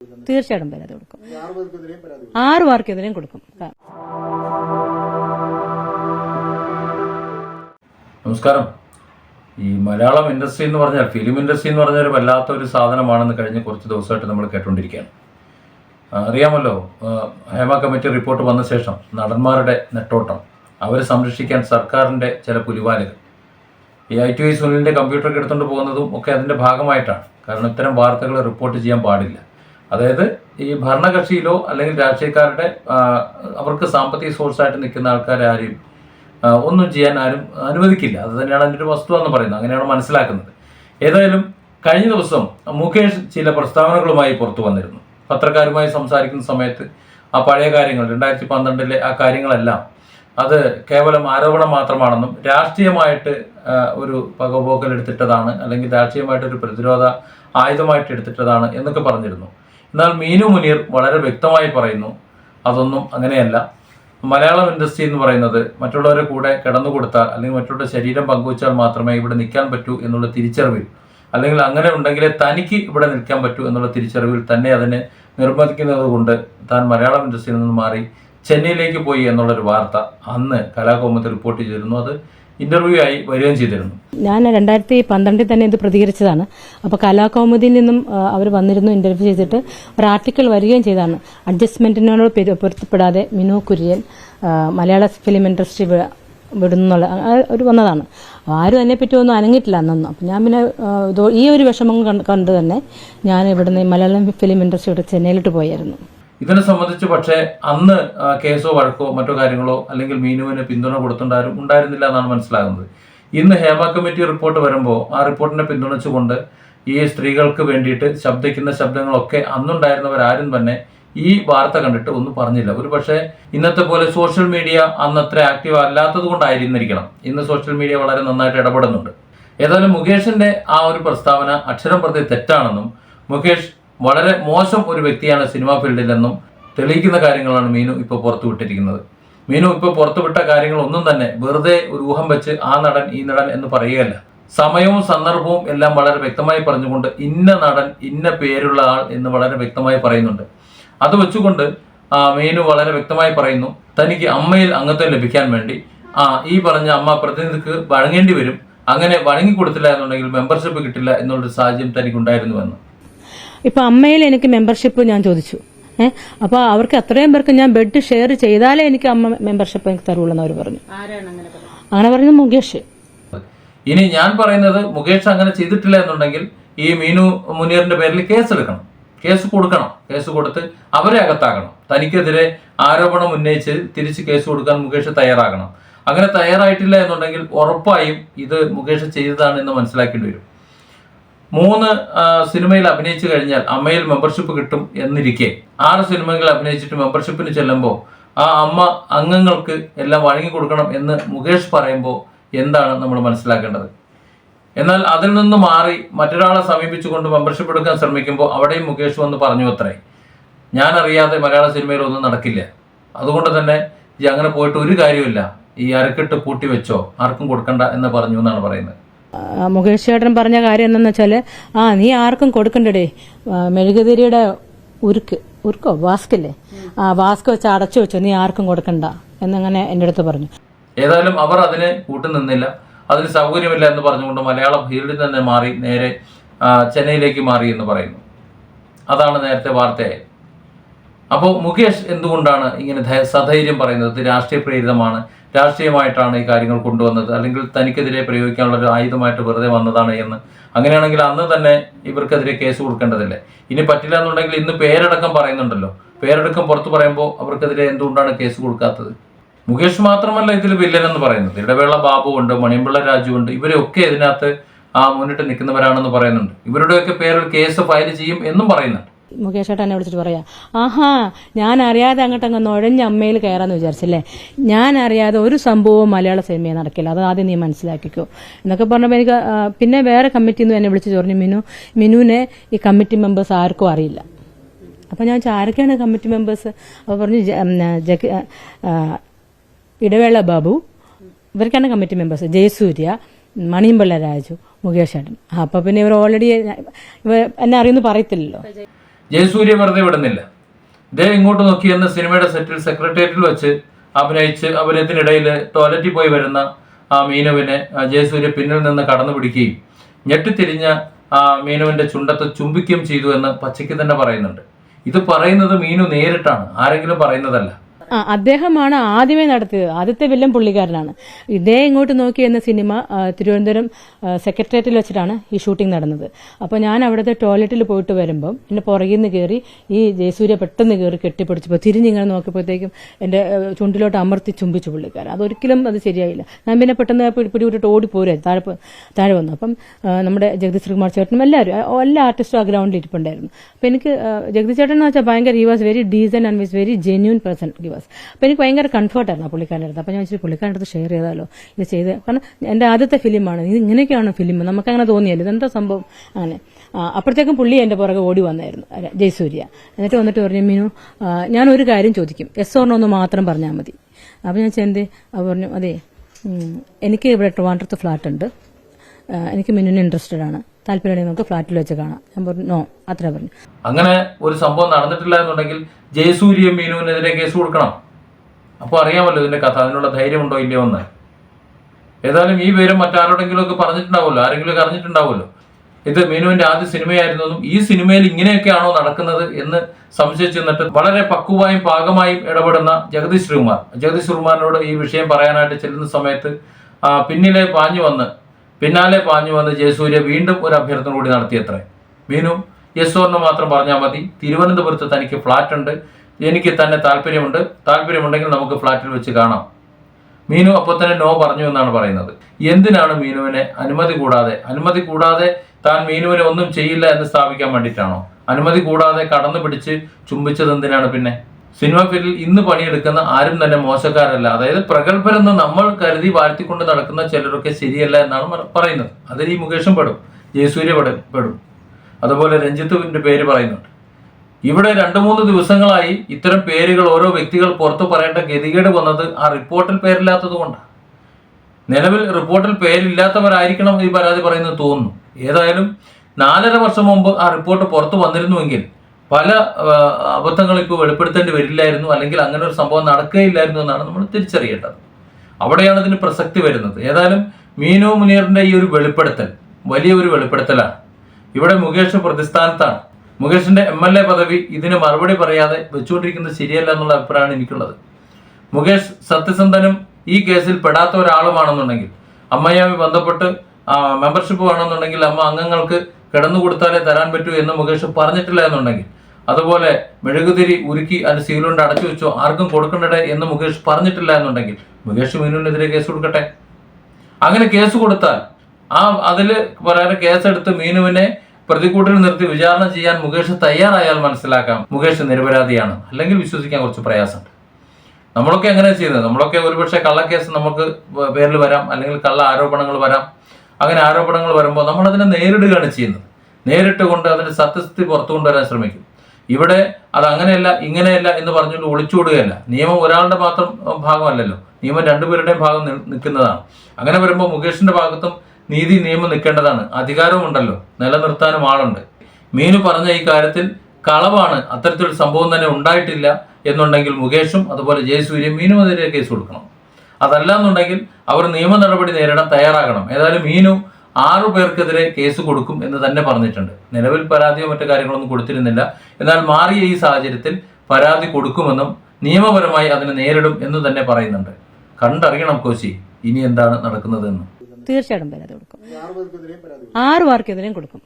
തീർച്ചയായിട്ടും പരാതി കൊടുക്കും. ആറു പേർക്കെതിരെയും കൊടുക്കും. നമസ്കാരം. ഈ മലയാളം ഇൻഡസ്ട്രി എന്ന് പറഞ്ഞാൽ ഫിലിം ഇൻഡസ്ട്രി എന്ന് പറഞ്ഞാൽ വല്ലാത്ത ഒരു സാധനമാണെന്ന് കഴിഞ്ഞ കുറച്ച് ദിവസമായിട്ട് നമ്മൾ കേട്ടുകൊണ്ടിരിക്കുകയാണ് അറിയാമല്ലോ ഹേമ കമ്മിറ്റി റിപ്പോർട്ട് വന്ന ശേഷം നടന്മാരുടെ നെട്ടോട്ടം അവരെ സംരക്ഷിക്കാൻ സർക്കാരിന്റെ ചില പുലിവാലുകൾ. ഈ ഐ ടി ഐ സുനിലിന്റെ കമ്പ്യൂട്ടറൊക്കെ എടുത്തുകൊണ്ട് പോകുന്നതും ഒക്കെ അതിന്റെ ഭാഗമായിട്ടാണ്. കാരണം ഇത്തരം വാർത്തകൾ റിപ്പോർട്ട് ചെയ്യാൻ പാടില്ല. അതായത് ഈ ഭരണകക്ഷിയിലോ അല്ലെങ്കിൽ രാഷ്ട്രീയക്കാരുടെ അവർക്ക് സാമ്പത്തിക സോഴ്സായിട്ട് നിൽക്കുന്ന ആൾക്കാരെ ആരും ഒന്നും ചെയ്യാൻ ആരും അനുവദിക്കില്ല. അത് തന്നെയാണ് അതിന്റെ ഒരു വസ്തു എന്ന് പറയുന്നത്. അങ്ങനെയാണ് മനസ്സിലാക്കുന്നത്. ഏതായാലും കഴിഞ്ഞ ദിവസം മുകേഷ് ചില പ്രസ്താവനകളുമായി പുറത്തു വന്നിരുന്നു. പത്രക്കാരുമായി സംസാരിക്കുന്ന സമയത്ത് ആ പഴയ കാര്യങ്ങൾ രണ്ടായിരത്തി പന്ത്രണ്ടിലെ ആ കാര്യങ്ങളെല്ലാം അത് കേവലം ആരോപണം മാത്രമാണെന്നും രാഷ്ട്രീയമായിട്ട് ഒരു പകപോക്കൽ എടുത്തിട്ടതാണ് അല്ലെങ്കിൽ രാഷ്ട്രീയമായിട്ട് ഒരു പ്രതിരോധ ആയുധമായിട്ട് എടുത്തിട്ടതാണ് എന്നൊക്കെ പറഞ്ഞിരുന്നു. എന്നാൽ മീനു മുനീർ വളരെ വ്യക്തമായി പറയുന്നു അതൊന്നും അങ്ങനെയല്ല. മലയാളം ഇൻഡസ്ട്രി എന്ന് പറയുന്നത് മറ്റുള്ളവരെ കൂടെ കിടന്നു കൊടുത്താൽ അല്ലെങ്കിൽ മറ്റുള്ളവരുടെ ശരീരം പങ്കുവച്ചാൽ മാത്രമേ ഇവിടെ നിൽക്കാൻ പറ്റൂ എന്നുള്ള തിരിച്ചറിവിൽ അല്ലെങ്കിൽ അങ്ങനെ ഉണ്ടെങ്കിലേ തനിക്ക് ഇവിടെ നിൽക്കാൻ പറ്റൂ എന്നുള്ള തിരിച്ചറിവിൽ തന്നെ അതിനെ നിർബന്ധിക്കുന്നത് കൊണ്ട് താൻ മലയാളം ഇൻഡസ്ട്രിയിൽ നിന്ന് മാറി ചെന്നൈയിലേക്ക് പോയി എന്നുള്ളൊരു വാർത്ത അന്ന് കലാകൗമുദി റിപ്പോർട്ട് ചെയ്തിരുന്നു. അത് ഇന്റർവ്യൂ ആയി വരികയും ചെയ്തിരുന്നു. ഞാൻ രണ്ടായിരത്തി പന്ത്രണ്ടിൽ തന്നെ ഇത് പ്രതികരിച്ചതാണ്. അപ്പോൾ കലാകൗമുദിയിൽ നിന്നും അവർ വന്നിരുന്നു ഇന്റർവ്യൂ ചെയ്തിട്ട്. ഒരു ആർട്ടിക്കിൾ വരികയും ചെയ്താണ്. അഡ്ജസ്റ്റ്മെന്റിനോട് പെരു- പൊരുത്തപ്പെടാതെ മിനു കുര്യൻ മലയാള ഫിലിം ഇൻഡസ്ട്രി വിടുന്നുള്ള ഒരു വന്നതാണ്. ആരും അതിനെപ്പറ്റി ഒന്നും അനങ്ങിയിട്ടില്ല അന്നൊന്നും. അപ്പം ഞാൻ പിന്നെ ഈ ഒരു വിഷമം കണ്ട് തന്നെ ഞാൻ ഇവിടുന്ന് മലയാളം ഫിലിം ഇൻഡസ്ട്രി ഇവിടെ ചെന്നൈയിലോട്ട് പോയായിരുന്നു. ഇതിനെ സംബന്ധിച്ച് പക്ഷേ അന്ന് കേസോ വഴക്കോ മറ്റോ കാര്യങ്ങളോ അല്ലെങ്കിൽ മീനുവിന് പിന്തുണ കൊടുത്തുണ്ടാരും ഉണ്ടായിരുന്നില്ല എന്നാണ് മനസ്സിലാകുന്നത്. ഇന്ന് ഹേമ കമ്മിറ്റി റിപ്പോർട്ട് വരുമ്പോൾ ആ റിപ്പോർട്ടിനെ പിന്തുണച്ചുകൊണ്ട് ഈ സ്ത്രീകൾക്ക് വേണ്ടിയിട്ട് ശബ്ദിക്കുന്ന ശബ്ദങ്ങളൊക്കെ അന്നുണ്ടായിരുന്നവരാരും തന്നെ ഈ വാർത്ത കണ്ടിട്ട് ഒന്നും പറഞ്ഞില്ല. ഒരു പക്ഷേ ഇന്നത്തെ പോലെ സോഷ്യൽ മീഡിയ അന്ന് അത്ര ആക്റ്റീവ് അല്ലാത്തത് കൊണ്ടായിരുന്നിരിക്കണം. ഇന്ന് സോഷ്യൽ മീഡിയ വളരെ നന്നായിട്ട് ഇടപെടുന്നുണ്ട്. ഏതായാലും മുകേഷിന്റെ ആ ഒരു പ്രസ്താവന അക്ഷരം പ്രതി തെറ്റാണെന്നും മുകേഷ് വളരെ മോശം ഒരു വ്യക്തിയാണ് സിനിമാ ഫീൽഡിലെന്നും തെളിയിക്കുന്ന കാര്യങ്ങളാണ് മീനു ഇപ്പോൾ പുറത്തുവിട്ടിരിക്കുന്നത് മീനു ഇപ്പോൾ പുറത്തുവിട്ട കാര്യങ്ങളൊന്നും തന്നെ വെറുതെ ഒരു ഊഹം വെച്ച് ആ നടൻ ഈ നടൻ എന്ന് പറയുകയല്ല. സമയവും സന്ദർഭവും എല്ലാം വളരെ വ്യക്തമായി പറഞ്ഞുകൊണ്ട് ഇന്ന നടൻ ഇന്ന പേരുള്ള ആൾ എന്ന് വളരെ വ്യക്തമായി പറയുന്നുണ്ട്. അത് വെച്ചുകൊണ്ട് മീനു വളരെ വ്യക്തമായി പറയുന്നു തനിക്ക് അമ്മയിൽ അംഗത്വം ലഭിക്കാൻ വേണ്ടി. ആ ഈ പറഞ്ഞ അമ്മ പ്രതിനിധിക്ക് വഴങ്ങേണ്ടി വരും. അങ്ങനെ വഴങ്ങി കൊടുത്തില്ല എന്നുണ്ടെങ്കിൽ മെമ്പർഷിപ്പ് കിട്ടില്ല എന്നുള്ളൊരു സാഹചര്യം തനിക്കുണ്ടായിരുന്നുവെന്ന്. ഇപ്പൊ അമ്മയിൽ എനിക്ക് മെമ്പർഷിപ്പ് ഞാൻ ചോദിച്ചു. ഏഹ് അപ്പൊ അവർക്ക് അത്രയും പേർക്ക് ഞാൻ ബെഡ് ഷെയർ ചെയ്താലേ എനിക്ക് അമ്മ മെമ്പർഷിപ്പ് എനിക്ക് തരുള്ളൂ എന്ന് അവർ പറഞ്ഞു. അങ്ങനെ പറഞ്ഞത്? മുകേഷ്. ഇനി ഞാൻ പറയുന്നത് മുകേഷ് അങ്ങനെ ചെയ്തിട്ടില്ല എന്നുണ്ടെങ്കിൽ ഈ മീനു മുനീറിന്റെ പേരിൽ കേസ് എടുക്കണം. കേസ് കൊടുക്കണം. കേസ് കൊടുത്ത് അവരെ അകത്താക്കണം. തനിക്കെതിരെ ആരോപണം ഉന്നയിച്ച് തിരിച്ച് കേസ് കൊടുക്കാൻ മുകേഷ് തയ്യാറാകണം. അങ്ങനെ തയ്യാറായിട്ടില്ല എന്നുണ്ടെങ്കിൽ ഉറപ്പായും ഇത് മുകേഷ് ചെയ്തതാണ് എന്ന് മനസ്സിലാക്കേണ്ടി വരും. മൂന്ന് സിനിമയിൽ അഭിനയിച്ചു കഴിഞ്ഞാൽ അമ്മയിൽ മെമ്പർഷിപ്പ് കിട്ടും എന്നിരിക്കെ. ആറ് സിനിമകൾ അഭിനയിച്ചിട്ട് മെമ്പർഷിപ്പിന് ചെല്ലുമ്പോൾ ആ അമ്മ അംഗങ്ങൾക്ക് എല്ലാം വഴങ്ങി കൊടുക്കണം എന്ന് മുകേഷ് പറയുമ്പോൾ എന്താണ് നമ്മൾ മനസ്സിലാക്കേണ്ടത്? എന്നാൽ അതിൽ നിന്ന് മാറി മറ്റൊരാളെ സമീപിച്ചുകൊണ്ട് മെമ്പർഷിപ്പ് എടുക്കാൻ ശ്രമിക്കുമ്പോൾ അവിടെയും മുകേഷ് വന്ന് പറഞ്ഞു അത്രേ. ഞാൻ അറിയാതെ മലയാള സിനിമയിൽ ഒന്നും നടക്കില്ല. അതുകൊണ്ട് തന്നെ ഈ അങ്ങനെ പോയിട്ട് ഒരു കാര്യമില്ല ഈ അരക്കെട്ട് പൂട്ടി വെച്ചോ ആർക്കും കൊടുക്കണ്ട എന്ന് പറഞ്ഞു എന്നാണ് പറയുന്നത്. മുകേഷ് ചേട്ടൻ പറഞ്ഞ കാര്യം എന്താണെന്ന് വെച്ചാൽ ആ നീ ആർക്കും കൊടുക്കണ്ടേ മെഴുകുതിരിയുടെ ഉരുക്ക് ഉരുക്കോ? വാസ്കല്ലേ ആ വാസ്ക് വെച്ച് അടച്ചു വെച്ചോ നീ ആർക്കും കൊടുക്കണ്ട എന്നങ്ങനെ എന്റെ അടുത്ത് പറഞ്ഞു. ഏതായാലും അവർ അതിന് കൂട്ടുനിന്നില്ല അതിന് സൗകര്യമില്ല എന്ന് പറഞ്ഞുകൊണ്ട് മലയാളം ഫീൽഡിൽ തന്നെ മാറി നേരെ ചെന്നൈയിലേക്ക് മാറി എന്ന് പറയുന്നു. അതാണ് നേരത്തെ വാർത്തയായത്. അപ്പോൾ മുകേഷ് എന്തുകൊണ്ടാണ് ഇങ്ങനെ സധൈര്യം പറയുന്നത്? രാഷ്ട്രീയ പ്രേരിതമാണ്. രാഷ്ട്രീയമായിട്ടാണ് ഈ കാര്യങ്ങൾ കൊണ്ടുവന്നത്. അല്ലെങ്കിൽ തനിക്കെതിരെ പ്രയോഗിക്കാനുള്ള ഒരു ആയുധമായിട്ട് വെറുതെ വന്നതാണ് എന്ന്. അങ്ങനെയാണെങ്കിൽ അന്ന് തന്നെ ഇവർക്കെതിരെ കേസ് കൊടുക്കേണ്ടതില്ലേ? ഇനി പറ്റില്ല എന്നുണ്ടെങ്കിൽ ഇന്ന് പേരടക്കം പറയുന്നുണ്ടല്ലോ. പേരടക്കം പുറത്തു പറയുമ്പോൾ അവർക്കെതിരെ എന്തുകൊണ്ടാണ് കേസ് കൊടുക്കാത്തത്? മുകേഷ് മാത്രമല്ല ഇതിൽ വില്ലൻ എന്ന് പറയുന്നത്. ഇടവേള ബാബു ഉണ്ട് മണിമ്പിള്ള രാജു ഉണ്ട് ഇവരെയൊക്കെ ഇതിനകത്ത് ആ മുന്നിട്ട് നിൽക്കുന്നവരാണെന്ന് പറയുന്നുണ്ട്. ഇവരുടെയൊക്കെ പേരിൽ കേസ് ഫയൽ ചെയ്യും എന്നും പറയുന്നുണ്ട്. മുകേഷ് എന്നെ വിളിച്ചിട്ട് പറയാ ആഹാ ഞാൻ അറിയാതെ അങ്ങോട്ട് അങ്ങ് നുഴഞ്ഞ അമ്മയിൽ കയറാന്ന് വിചാരിച്ചല്ലേ? ഞാൻ അറിയാതെ ഒരു സംഭവവും മലയാള സിനിമയിൽ നടക്കില്ല അത് ആദ്യം നീ മനസ്സിലാക്കിക്കോ. എന്നൊക്കെ പറഞ്ഞപ്പോൾ എനിക്ക് പിന്നെ വേറെ കമ്മിറ്റിയിൽ നിന്ന് എന്നെ വിളിച്ച് പറഞ്ഞു മിനു മിനുവിനെ ഈ കമ്മിറ്റി മെമ്പേഴ്സ് ആർക്കും അറിയില്ല. അപ്പം ഞാൻ വെച്ചാൽ ആരൊക്കെയാണ് കമ്മിറ്റി മെമ്പേഴ്സ് അപ്പോൾ പറഞ്ഞു ഇടവേള ബാബു ഇവർക്കാണ് കമ്മിറ്റി മെമ്പേഴ്സ് ജയസൂര്യ മണിയമ്പിള്ള രാജു മുകേഷ് ആട്ടൻ അപ്പം പിന്നെ ഇവർ ഓൾറെഡി എന്നെ അറിയുമെന്ന് പറയത്തില്ലല്ലോ. ജയസൂര്യ വെറുതെ വിടുന്നില്ല. ഇദ്ദേഹം ഇങ്ങോട്ട് നോക്കി എന്ന സിനിമയുടെ സെറ്റിൽ സെക്രട്ടേറിയറ്റിൽ വെച്ച് അഭിനയിച്ച് അഭിനയത്തിനിടയിൽ ടോയ്ലറ്റിൽ പോയി വരുന്ന ആ മീനുവിനെ ജയസൂര്യ പിന്നിൽ നിന്ന് കടന്നു പിടിക്കുകയും ഞെട്ടിത്തിരിഞ്ഞ ആ മീനുവിന്റെ ചുണ്ടത്ത് ചുംബിക്കുകയും ചെയ്തു എന്ന് പച്ചയ്ക്ക് തന്നെ പറയുന്നുണ്ട്. ഇത് പറയുന്നത് മീനു നേരിട്ടാണ് ആരെങ്കിലും പറയുന്നതല്ല. അദ്ദേഹമാണ് ആദ്യമേ നടത്തിയത്. ആദ്യത്തെ വില്ലൻ പുള്ളിക്കാരനാണ്. ഇതേ ഇങ്ങോട്ട് നോക്കി എന്ന സിനിമ തിരുവനന്തപുരം സെക്രട്ടേറിയറ്റിൽ വെച്ചിട്ടാണ് ഈ ഷൂട്ടിംഗ് നടന്നത്. അപ്പോൾ ഞാൻ അവിടുത്തെ ടോയ്ലറ്റിൽ പോയിട്ട് വരുമ്പം എന്നെ പുറകിൽ നിന്ന് കയറി ഈ ജയസൂര്യ പെട്ടെന്ന് കയറി കെട്ടിപ്പിടിച്ചപ്പോൾ തിരിഞ്ഞിങ്ങനെ നോക്കിയപ്പോഴത്തേക്കും എന്റെ ചുണ്ടിലോട്ട് അമർത്തി ചുംബിച്ചു പുള്ളിക്കാരൻ. അതൊരിക്കലും അത് ശരിയായില്ല. ഞാൻ പിന്നെ പെട്ടെന്ന് പിടി- പിടിവിട്ടിട്ട് ഓടി പോരാ താഴെ താഴെ വന്നു. അപ്പം നമ്മുടെ ജഗദീഷ് ശ്രീകുമാർ ചേട്ടനും എല്ലാവരും എല്ലാ ആർട്ടിസ്റ്റും ആ ഗ്രൗണ്ടിൽ ഇരിപ്പുണ്ടായിരുന്നു. അപ്പം എനിക്ക് ജഗദീഷ് ചേട്ടൻ എന്ന് വെച്ചാൽ ഭയങ്കര he was very decent and was very genuine person he was അപ്പൊ എനിക്ക് ഭയങ്കര കംഫർട്ടായിരുന്നു ആ പുള്ളിക്കാരന്റെ അടുത്ത്. അപ്പൊ ഞാൻ വെച്ചാൽ പുള്ളിക്കാരന്റെ അടുത്ത് ഷെയർ ചെയ്താലോ? ഇത് ചെയ്ത്. കാരണം എന്റെ ആദ്യത്തെ ഫിലിമാണ്. ഇത് ഇങ്ങനെയൊക്കെയാണ് ഫിലിം. നമുക്ക് അങ്ങനെ തോന്നിയല്ലോ ഇതെന്താ സംഭവം? അങ്ങനെ. അപ്പോഴത്തേക്കും പുള്ളി എന്റെ പുറകെ ഓടി വന്നായിരുന്നു. ജയസൂര്യ. എന്നിട്ട് വന്നിട്ട് പറഞ്ഞു മീനു ഞാൻ ഒരു കാര്യം ചോദിക്കും. എസ് ഓർണോ എന്ന് മാത്രം പറഞ്ഞാൽ മതി. അപ്പോൾ ഞാൻ ചെന്ത് പറഞ്ഞു അതെ എനിക്ക് ഇവിടെ ട്രിവാൻഡ്രത്ത് ഫ്ലാറ്റ് ഉണ്ട്. എനിക്ക് മിനുവിന് ഇൻട്രസ്റ്റഡ് ആണ്. താല്പര്യമുണ്ടെങ്കിൽ നമുക്ക് ഫ്ലാറ്റിൽ വെച്ച് കാണാം. ഞാൻ പറഞ്ഞു നോ അത്ര പറഞ്ഞു. അങ്ങനെ ഒരു സംഭവം നടന്നിട്ടില്ല എന്നുണ്ടെങ്കിൽ ജയസൂര്യ മീനുവിനെതിരെ കേസ് കൊടുക്കണം. അപ്പോൾ അറിയാമല്ലോ ഇതിന്റെ കഥ അതിനുള്ള ധൈര്യം ഉണ്ടോ ഇല്ലയോ എന്ന്. ഏതായാലും ഈ വിവരം മറ്റാരോടെങ്കിലും ഒക്കെ പറഞ്ഞിട്ടുണ്ടാവുമല്ലോ ആരെങ്കിലും അറിഞ്ഞിട്ടുണ്ടാവുമല്ലോ. ഇത് മീനുവിന്റെ ആദ്യ സിനിമയായിരുന്നതും ഈ സിനിമയിൽ ഇങ്ങനെയൊക്കെയാണോ നടക്കുന്നത് എന്ന് സംശയിച്ചു നിന്നിട്ട് വളരെ പക്വമായും പാകമായും ഇടപെടുന്ന ജഗദീഷ് ശ്രീകുമാർ. ജഗദീഷ് ശ്രീകുമാറിനോട് ഈ വിഷയം പറയാനായിട്ട് ചെല്ലുന്ന സമയത്ത് പിന്നിലെ പാഞ്ഞു വന്ന് പിന്നാലെ പാഞ്ഞു വന്ന് ജയസൂര്യ വീണ്ടും ഒരു അഭ്യർത്ഥന കൂടി നടത്തിയത്രേ. മീനു യെസ് ഓർന്ന് മാത്രം പറഞ്ഞാൽ മതി. തിരുവനന്തപുരത്ത് തനിക്ക് ഫ്ലാറ്റ് ഉണ്ട്. എനിക്ക് തന്നെ താല്പര്യമുണ്ട്. താല്പര്യമുണ്ടെങ്കിൽ നമുക്ക് ഫ്ലാറ്റിൽ വെച്ച് കാണാം. മീനു അപ്പോൾ തന്നെ നോ പറഞ്ഞു എന്നാണ് പറയുന്നത്. എന്തിനാണ് മീനുവിനെ അനുമതി കൂടാതെ? അനുമതി കൂടാതെ താൻ മീനുവിനെ ഒന്നും ചെയ്യില്ല എന്ന് സ്ഥാപിക്കാൻ വേണ്ടിയിട്ടാണോ? അനുമതി കൂടാതെ കടന്നു പിടിച്ച് ചുംബിച്ചത് എന്തിനാണ് പിന്നെ? സിനിമ ഫീൽഡിൽ ഇന്ന് പണിയെടുക്കുന്ന ആരും തന്നെ മോശക്കാരല്ല. അതായത് പ്രഗത്ഭരെന്ന് നമ്മൾ കരുതി വാഴ്ത്തിക്കൊണ്ട് നടക്കുന്ന ചിലരൊക്കെ ശരിയല്ല എന്നാണ് പറയുന്നത്. അതിൽ ഈ മുകേഷും പെടും. ജയസൂര്യ പെടും പെടും. അതുപോലെ രഞ്ജിത്തുവിന്റെ പേര് പറയുന്നുണ്ട്. ഇവിടെ രണ്ട് മൂന്ന് ദിവസങ്ങളായി ഇത്തരം പേരുകൾ ഓരോ വ്യക്തികൾ പുറത്തു പറയേണ്ട ഗതികേട് വന്നത് ആ റിപ്പോർട്ടിൽ പേരില്ലാത്തത് കൊണ്ടാണ് നിലവിൽ റിപ്പോർട്ടിൽ പേരില്ലാത്തവരായിരിക്കണം ഈ പരാതി പറയുന്നത് തോന്നുന്നു. ഏതായാലും നാലര വർഷം മുമ്പ് ആ റിപ്പോർട്ട് പുറത്തു വന്നിരുന്നുവെങ്കിൽ പല ആ, അബദ്ധങ്ങളും ഇപ്പോൾ വെളിപ്പെടുത്തേണ്ടി വരില്ലായിരുന്നു അല്ലെങ്കിൽ അങ്ങനെ ഒരു സംഭവം നടക്കുകയില്ലായിരുന്നു എന്നാണ് നമ്മൾ തിരിച്ചറിയേണ്ടത്. അവിടെയാണ് ഇതിന് പ്രസക്തി വരുന്നത്. ഏതായാലും മീനു മുനീറിന്റെ ഈ ഒരു വെളിപ്പെടുത്തൽ വലിയ ഒരു വെളിപ്പെടുത്തലാണ്. ഇവിടെ മുകേഷ് പ്രതിസ്ഥാനത്താണ്. മുകേഷിന്റെ എം എൽ എ പദവി ഇതിന് മറുപടി പറയാതെ വെച്ചുകൊണ്ടിരിക്കുന്നത് ശരിയല്ല എന്നുള്ള അഭിപ്രായമാണ് എനിക്കുള്ളത്. മുകേഷ് സത്യസന്ധനും ഈ കേസിൽ പെടാത്ത ഒരാളുമാണെന്നുണ്ടെങ്കിൽ അമ്മയുമായി ബന്ധപ്പെട്ട് മെമ്പർഷിപ്പ് വേണമെന്നുണ്ടെങ്കിൽ അമ്മ അംഗങ്ങൾക്ക് കിടന്നു കൊടുത്താലേ തരാൻ പറ്റൂ എന്ന് മുകേഷ് പറഞ്ഞിട്ടില്ല എന്നുണ്ടെങ്കിൽ അതുപോലെ മെഴുകുതിരി ഉരുക്കി അത് സീലുകൊണ്ട് അടച്ചു വെച്ചോ ആർക്കും കൊടുക്കണ്ടേ എന്ന് മുകേഷ് പറഞ്ഞിട്ടില്ല എന്നുണ്ടെങ്കിൽ മുകേഷ് മീനുവിനെതിരെ കേസ് കൊടുക്കട്ടെ. അങ്ങനെ കേസ് കൊടുത്താൽ ആ അതിൽ പറയാതെ കേസെടുത്ത് മീനുവിനെ പ്രതിക്കൂട്ടിൽ നിർത്തി വിചാരണ ചെയ്യാൻ മുകേഷ് തയ്യാറായാൽ മനസ്സിലാക്കാം. മുകേഷ് നിരപരാധിയാണ്. അല്ലെങ്കിൽ വിശ്വസിക്കാൻ കുറച്ച് പ്രയാസമുണ്ട്. നമ്മളൊക്കെ എങ്ങനെ ചെയ്യുന്നത്? നമ്മളൊക്കെ ഒരുപക്ഷെ കള്ളക്കേസ് നമുക്ക് പേരിൽ വരാം അല്ലെങ്കിൽ കള്ള ആരോപണങ്ങൾ വരാം. അങ്ങനെ ആരോപണങ്ങൾ വരുമ്പോൾ നമ്മൾ അതിനെ നേരിടുകയാണ് ചെയ്യുന്നത്. നേരിട്ട് കൊണ്ട് അതിന്റെ സത്യസ്ഥിതി പുറത്തു കൊണ്ടുവരാൻ ശ്രമിക്കും. ഇവിടെ അത് അങ്ങനെയല്ല ഇങ്ങനെയല്ല എന്ന് പറഞ്ഞുകൊണ്ട് ഒളിച്ചുവിടുകയല്ല. നിയമം ഒരാളുടെ മാത്രം ഭാഗമല്ലല്ലോ. നിയമം രണ്ടുപേരുടെയും ഭാഗം നിൽക്കുന്നതാണ്. അങ്ങനെ വരുമ്പോൾ മുകേഷിന്റെ ഭാഗത്തും നീതി നിയമം നിൽക്കേണ്ടതാണ്. അധികാരവും ഉണ്ടല്ലോ നിലനിർത്താനും ആളുണ്ട്. മീനു പറഞ്ഞ ഈ കാര്യത്തിൽ കളവാണ്. അത്തരത്തിലൊരു സംഭവം തന്നെ ഉണ്ടായിട്ടില്ല എന്നുണ്ടെങ്കിൽ മുകേഷും അതുപോലെ ജയസൂര്യയും മീനുമെതിരെ കേസ് കൊടുക്കണം. അതല്ല എന്നുണ്ടെങ്കിൽ അവർ നിയമ നടപടി നേരിടാൻ തയ്യാറാകണം. ഏതായാലും മീനു ആറു പേർക്കെതിരെ കേസ് കൊടുക്കും എന്ന് തന്നെ പറഞ്ഞിട്ടുണ്ട്. നിലവിൽ പരാതിയോ മറ്റു കാര്യങ്ങളൊന്നും കൊടുത്തിരുന്നില്ല. എന്നാൽ മാറിയ ഈ സാഹചര്യത്തിൽ പരാതി കൊടുക്കുമെന്നും നിയമപരമായി അതിനെ നേരിടും എന്ന് തന്നെ പറയുന്നുണ്ട്. കണ്ടറിയണം കോശി ഇനി എന്താണ് നടക്കുന്നതെന്ന്. തീർച്ചയായിട്ടും പരാതി കൊടുക്കും. ആറു പേർക്കെതിരെയും കൊടുക്കും.